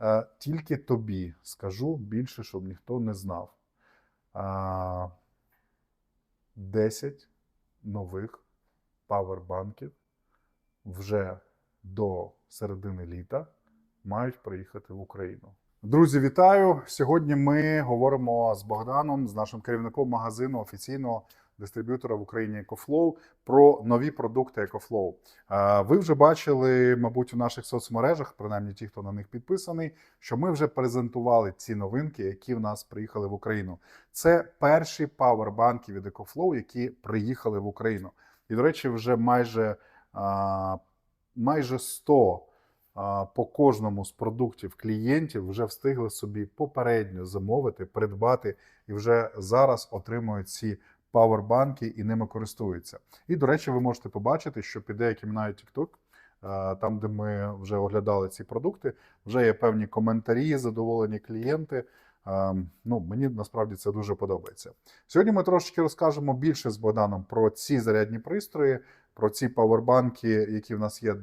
Е, Тільки тобі скажу більше, щоб ніхто не знав. А, 10 нових павербанків вже до середини літа мають приїхати в Україну. Друзі, вітаю! Сьогодні ми говоримо з Богданом, з нашим керівником магазину офіційного дистриб'ютора в Україні EcoFlow про нові продукти EcoFlow. Е, Ви вже бачили, мабуть, у наших соцмережах, принаймні ті, хто на них підписаний, що ми вже презентували ці новинки, які в нас приїхали в Україну. Це перші павербанки від EcoFlow, які приїхали в Україну. І, до речі, вже майже, майже 100 а, по кожному з продуктів клієнтів вже встигли собі попередньо замовити, придбати і вже зараз отримують ці павербанки і ними користуються. І, до речі, ви можете побачити, що під деяким навіть TikTok, там, де ми вже оглядали ці продукти, вже є певні коментарі, задоволені клієнти. Ну, мені насправді це дуже подобається. Сьогодні ми трошечки розкажемо більше з Богданом про ці зарядні пристрої, про ці павербанки, які в нас є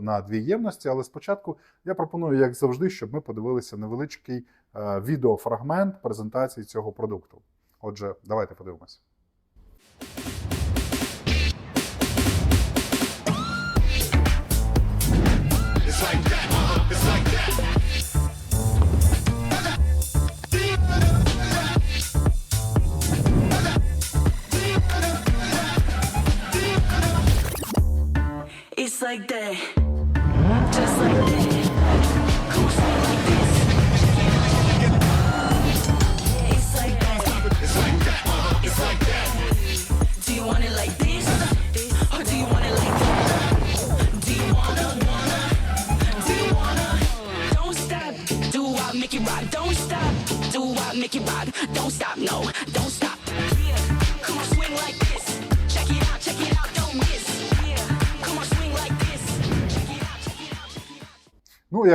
на дві ємності. Але спочатку я пропоную, як завжди, щоб ми подивилися невеличкий е, відеофрагмент презентації цього продукту. Отже, давайте подивимося. It's like like that.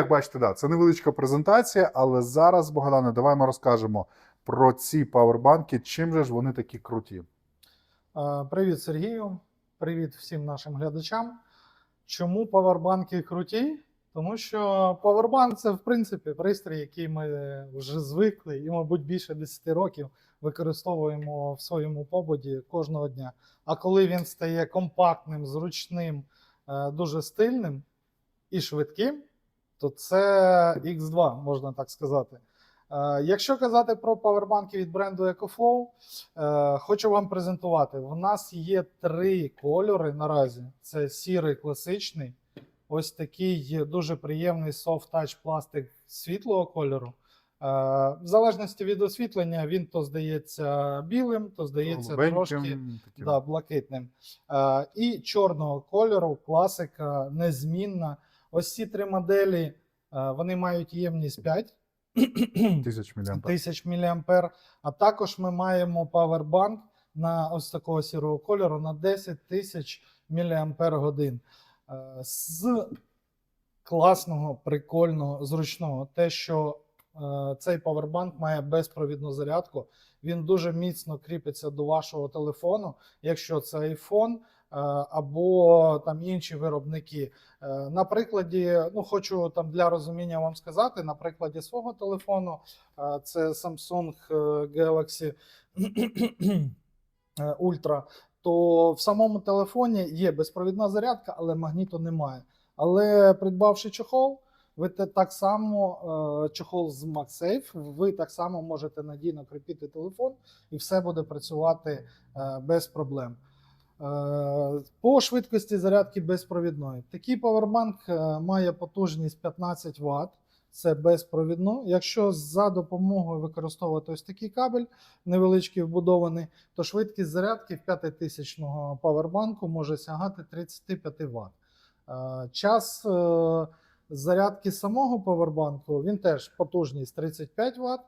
Бачите, да, це невеличка презентація, але зараз, Богдане, давай ми розкажемо про ці павербанки, чим же ж вони такі круті. Привіт, Сергію. Привіт всім нашим глядачам. Чому павербанки круті? Тому що павербанк це, в принципі, пристрій, який ми вже звикли і, мабуть, більше 10 років використовуємо в своєму побуді кожного дня. А коли він стає компактним, зручним, е, дуже стильним і швидким, то це X2, можна так сказати. Е, Якщо казати про павербанки від бренду EcoFlow, Е, Хочу вам презентувати. В нас є три кольори наразі: це сірий класичний, ось такий дуже приємний soft touch пластик світлого кольору. Е, В залежності від освітлення, він то здається білим, то здається трошки Голубеньким, таким. да, блакитним. І чорного кольору, класика, незмінна. Ось ці три моделі е, вони мають ємність 5 Тисяч міліампер. тисяч. А також ми маємо павербанк на ось такого сірого кольору на 10 тисяч мАч. З класного, прикольного, зручного, те, що е, цей павербанк має безпровідну зарядку. Він дуже міцно кріпиться до вашого телефону, якщо це iPhone е, або там інші виробники. Е, На прикладі, ну хочу там для розуміння вам сказати, на прикладі свого телефону, е, це Samsung е, Galaxy е, Ultra, то в самому телефоні є безпровідна зарядка, але магніту немає. Але придбавши чохол, ви так само е, чохол з MagSafe, ви так само можете надійно кріпити телефон, і все буде працювати е, без проблем. Е, По швидкості зарядки безпровідної. Такий павербанк е, має потужність 15 Вт. Це безпровідно. Якщо за допомогою використовувати ось такий кабель невеличкий вбудований, то швидкість зарядки в 5000 павербанку може сягати 35 Вт. Е, Час зарядки самого павербанку він теж потужність 35 Вт,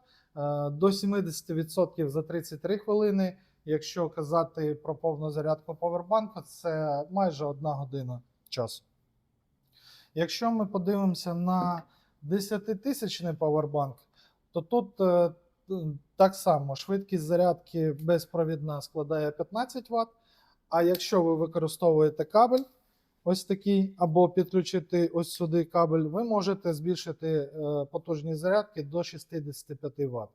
до 70% за 33 хвилини. Якщо казати про повну зарядку павербанку, це майже одна година часу. Якщо ми подивимося на 10-тисячний павербанк, то тут е, так само швидкість зарядки безпровідна складає 15 Вт. А якщо ви використовуєте кабель, ось такий, або підключити ось сюди кабель, ви можете збільшити е, потужність зарядки до 65 Вт.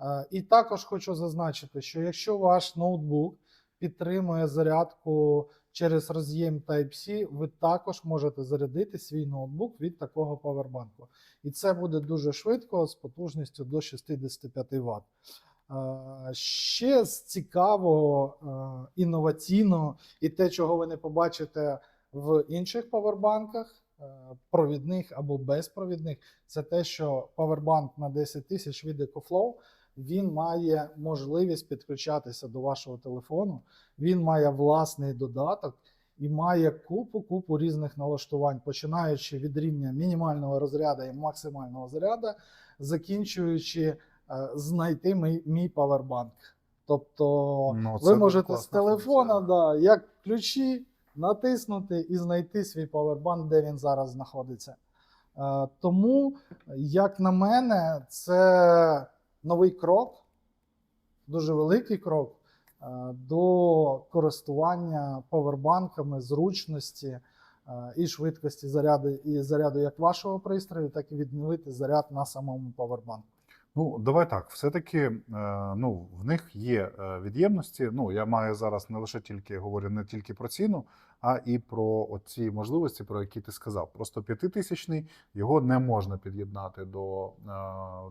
Е, І також хочу зазначити, що якщо ваш ноутбук підтримує зарядку через роз'єм Type-C, ви також можете зарядити свій ноутбук від такого павербанку. І це буде дуже швидко з потужністю до 65 Вт. Е, Ще з цікавого, е, інноваційного і те, чого ви не побачите в інших павербанках, провідних або безпровідних, це те, що павербанк на 10 тисяч від EcoFlow він має можливість підключатися до вашого телефону, він має власний додаток і має купу купу різних налаштувань, починаючи від рівня мінімального розряду і максимального заряду, закінчуючи е, знайти мій, мій павербанк. Тобто Ну, ви можете з телефона, функція. да, як ключі, натиснути і знайти свій павербанк, де він зараз знаходиться. Е, Тому, як на мене, це новий крок, дуже великий крок е, до користування повербанками, зручності е, і швидкості заряду, і заряду як вашого пристрою, так і відновити заряд на самому павербанку. Ну, давай так. Все-таки е, ну, в них є е, від'ємності. Ну, я маю зараз не лише тільки говорю не тільки про ціну, а і про ці можливості, про які ти сказав. Просто п'ятитисячний його не можна під'єднати до е,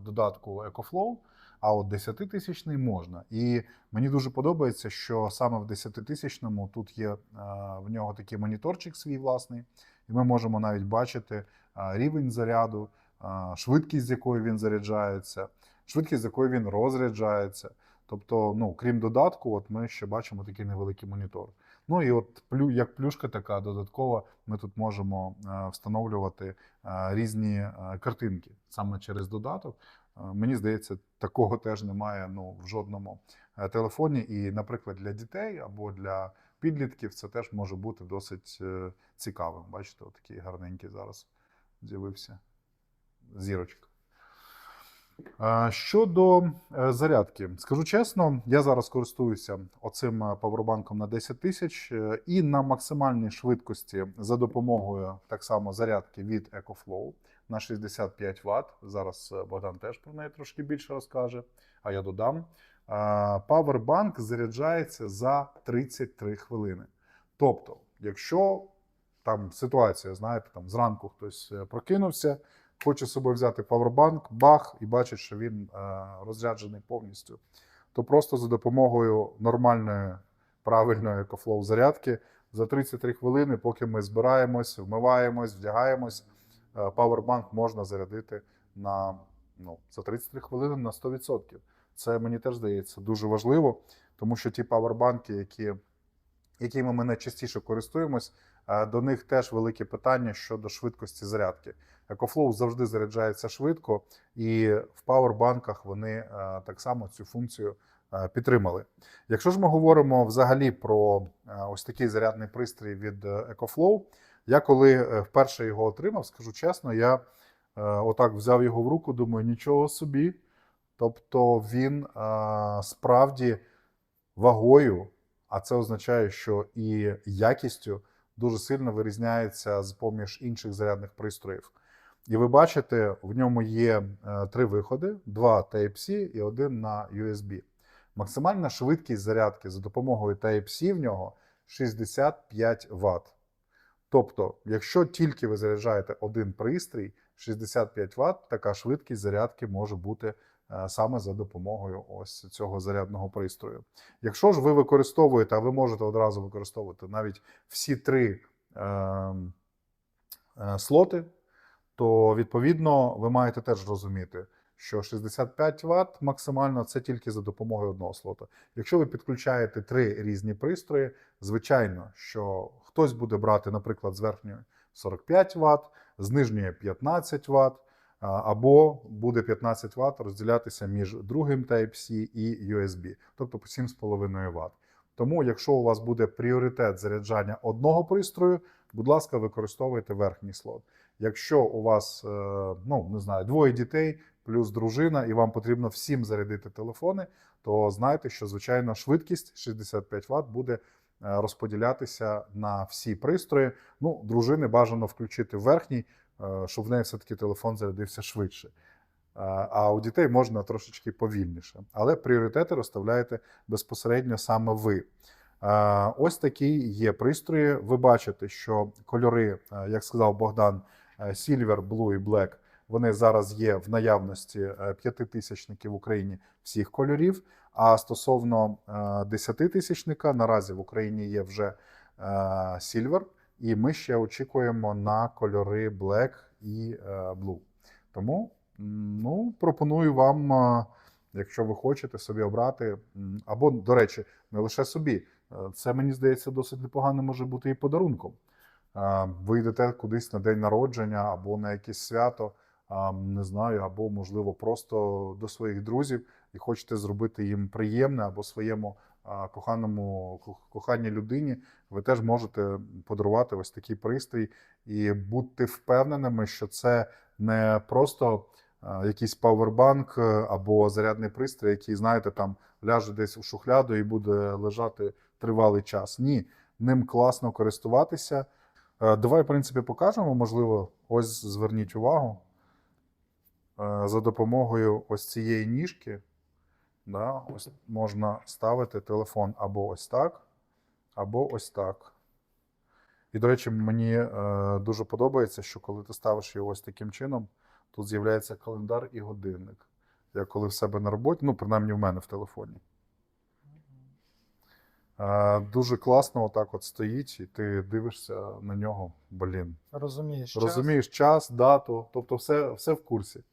додатку EcoFlow, а от десятитисячний можна. І мені дуже подобається, що саме в десятитисячному тут є в нього такий моніторчик свій власний, і ми можемо навіть бачити рівень заряду, швидкість, з якою він заряджається, швидкість, з якою він розряджається. Тобто, ну, крім додатку, от ми ще бачимо такий невеликий монітор. Ну і от плю, як плюшка така додаткова, ми тут можемо е, встановлювати е, різні е, картинки саме через додаток. Мені здається, такого теж немає ну, в жодному телефоні. І, наприклад, для дітей або для підлітків це теж може бути досить цікавим. Бачите, отакий гарненький зараз з'явився зірочка. Е, Щодо е, зарядки, скажу чесно, я зараз користуюся оцим е, павербанком на 10 тисяч е, і на максимальній швидкості за допомогою так само зарядки від EcoFlow на 65 Вт. Зараз Богдан теж про неї трошки більше розкаже, а я додам. Павербанк заряджається за 33 хвилини. Тобто, якщо там ситуація, знаєте, там зранку хтось прокинувся, хоче з собою взяти павербанк, бах, і бачить, що він е, розряджений повністю, то просто за допомогою нормальної, правильної екофлоу зарядки за 33 хвилини, поки ми збираємось, вмиваємось, вдягаємось, е, павербанк можна зарядити на ну, за 33 хвилини на 100%. Це мені теж здається дуже важливо, тому що ті павербанки, які, якими ми найчастіше користуємось, е, до них теж велике питання щодо швидкості зарядки. EcoFlow завжди заряджається швидко, і в павербанках вони е, так само цю функцію е, підтримали. Якщо ж ми говоримо взагалі про е, ось такий зарядний пристрій від EcoFlow, я коли вперше його отримав, скажу чесно, я отак взяв його в руку, думаю, нічого собі. Тобто він справді вагою, а це означає, що і якістю дуже сильно вирізняється з поміж інших зарядних пристроїв. І ви бачите, в ньому є е, три виходи: два Type-C і один на USB. Максимальна швидкість зарядки за допомогою Type-C в нього 65 Вт. Тобто, якщо тільки ви заряджаєте один пристрій, 65 Вт, така швидкість зарядки може бути е, саме за допомогою ось цього зарядного пристрою. Якщо ж ви використовуєте, а ви можете одразу використовувати навіть всі три е, е, слоти, то відповідно ви маєте теж розуміти, що 65 Вт максимально це тільки за допомогою одного слота. Якщо ви підключаєте три різні пристрої, звичайно, що хтось буде брати, наприклад, з верхньої 45 Вт, з нижньої 15 Вт, або буде 15 Вт розділятися між другим Type-C і USB, тобто по 7,5 Вт. Тому, якщо у вас буде пріоритет заряджання одного пристрою, будь ласка, використовуйте верхній слот. Якщо у вас е, ну не знаю, двоє дітей плюс дружина, і вам потрібно всім зарядити телефони, то знайте, що звичайно швидкість 65 Вт буде розподілятися на всі пристрої. Ну, дружини бажано включити верхній, е, щоб в неї все-таки телефон зарядився швидше. Е, А у дітей можна трошечки повільніше. Але пріоритети розставляєте безпосередньо саме ви. Е, Ось такі є пристрої. Ви бачите, що кольори, е, як сказав Богдан, е, Silver, Blue і Black, вони зараз є в наявності е, п'ятитисячників в Україні всіх кольорів. А стосовно е, десятитисячника, наразі в Україні є вже е, Silver, і ми ще очікуємо на кольори Black і е, Blue. Тому ну, пропоную вам, е, якщо ви хочете собі обрати, або, до речі, не лише собі. Е, Це мені здається досить непогано може бути і подарунком. Ви йдете кудись на день народження або на якесь свято, не знаю, або можливо просто до своїх друзів і хочете зробити їм приємне або своєму коханому ко- коханій людині. Ви теж можете подарувати ось такий пристрій і бути впевненими, що це не просто якийсь павербанк е, або зарядний пристрій, який, знаєте, там ляже десь у шухляду і буде лежати тривалий час. Ні, ним класно користуватися. Е, Давай, в принципі, покажемо. Можливо, ось зверніть увагу. Е, За допомогою ось цієї ніжки да, ось можна ставити телефон або ось так, або ось так. І, до речі, мені е, дуже подобається, що коли ти ставиш його ось таким чином, тут з'являється календар і годинник. Я коли в себе на роботі, ну, принаймні в мене в телефоні. Дуже класно отак от стоїть, і ти дивишся на нього. Блін. Розумієш, час. Розумієш час, дату, тобто все, все в курсі.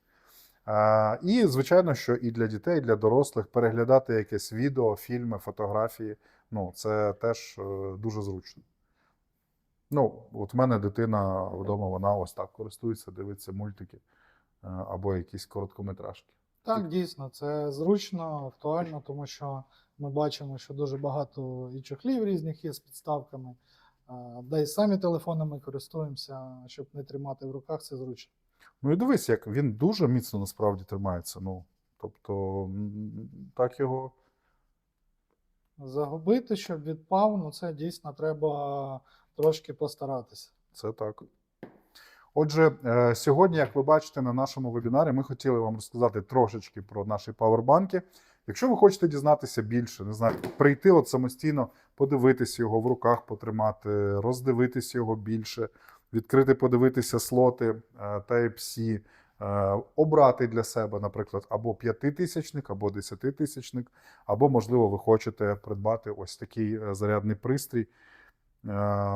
А, і, звичайно, що і для дітей, і для дорослих переглядати якесь відео, фільми, фотографії. Ну, це теж е, дуже зручно. Ну, от в мене дитина вдома, вона ось так користується, дивиться мультики е, або якісь короткометражки. Так, дійсно, це зручно, актуально, тому що ми бачимо, що дуже багато і чохлів різних є з підставками. Да і самі телефонами користуємося, щоб не тримати в руках, це зручно. Ну і дивись, як він дуже міцно насправді тримається. Ну, тобто, так його. Загубити, щоб відпав, ну це дійсно треба трошки постаратися. Це так. Отже, е, сьогодні, як ви бачите на нашому вебінарі, ми хотіли вам розказати трошечки про наші павербанки. Якщо ви хочете дізнатися більше, не знаю, прийти от самостійно, подивитися його в руках, потримати, роздивитися його більше, відкрити, подивитися слоти е, Type-C, е, обрати для себе, наприклад, або п'ятитисячник, або десятитисячник, або, можливо, ви хочете придбати ось такий зарядний пристрій.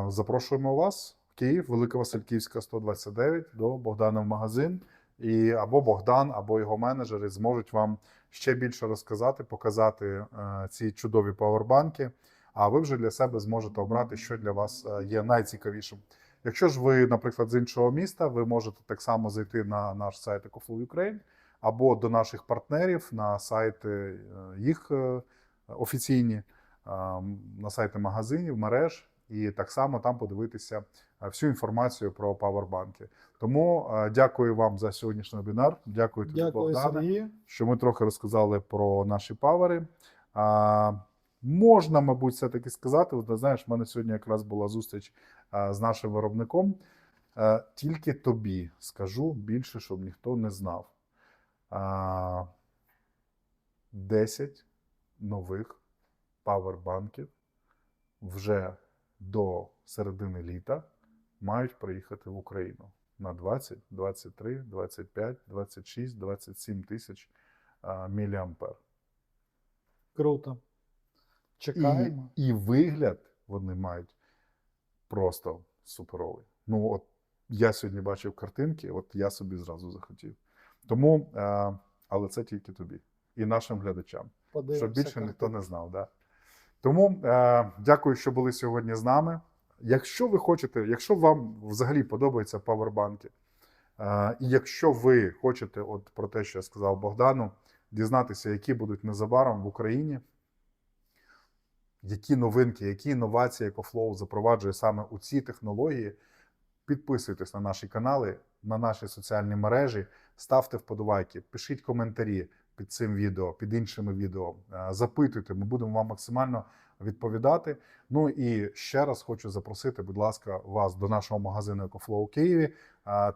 Запрошуємо вас Київ, Велика Васильківська, 129, до Богдана в магазин. І або Богдан, або його менеджери зможуть вам ще більше розказати, показати е, ці чудові павербанки. А ви вже для себе зможете обрати, що для вас е, є найцікавішим. Якщо ж ви, наприклад, з іншого міста, ви можете так само зайти на наш сайт EcoFlow Ukraine або до наших партнерів на сайти е, їх е, офіційні, на сайти магазинів, мереж, і так само там подивитися всю інформацію про павербанки. Тому е, дякую вам за сьогоднішній вебінар. Дякую тобі, Богдане що ми трохи розказали про наші павери. А, можна, мабуть, все-таки сказати, от, знаєш, в мене сьогодні якраз була зустріч а, з нашим виробником. А, тільки тобі скажу більше, щоб ніхто не знав. А, 10 нових павербанків вже до середини літа мають приїхати в Україну на 20, 23, 25, 26, 27 тисяч міліампер. Круто. Чекаємо. і вигляд вони мають просто суперовий. Ну, от я сьогодні бачив картинки, от я собі зразу захотів. Тому, а, але це тільки тобі і нашим глядачам, Подивимося. щоб більше картинку. ніхто не знав. Да? Тому е, дякую, що були сьогодні з нами. Якщо ви хочете, якщо вам взагалі подобаються павербанки, е, і якщо ви хочете, от про те, що я сказав Богдану, дізнатися, які будуть незабаром в Україні, які новинки, які інновації EcoFlow запроваджує саме у ці технології, підписуйтесь на наші канали, на наші соціальні мережі, ставте вподобайки, пишіть коментарі під цим відео, під іншими відео, е, запитуйте. Ми будемо вам максимально відповідати. Ну і ще раз хочу запросити, будь ласка, вас до нашого магазину EcoFlow у Києві,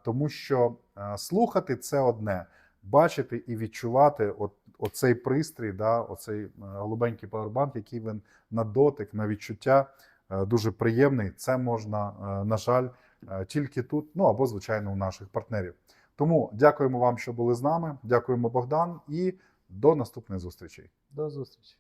тому що слухати це одне, бачити і відчувати от, оцей пристрій, да, оцей е, голубенький павербанк, який він на дотик, на відчуття е, дуже приємний. Це можна, е, на жаль, е, тільки тут, ну або звичайно у наших партнерів. Тому дякуємо вам, що були з нами. Дякуємо, Богдан, і до наступних зустрічей. До зустрічі.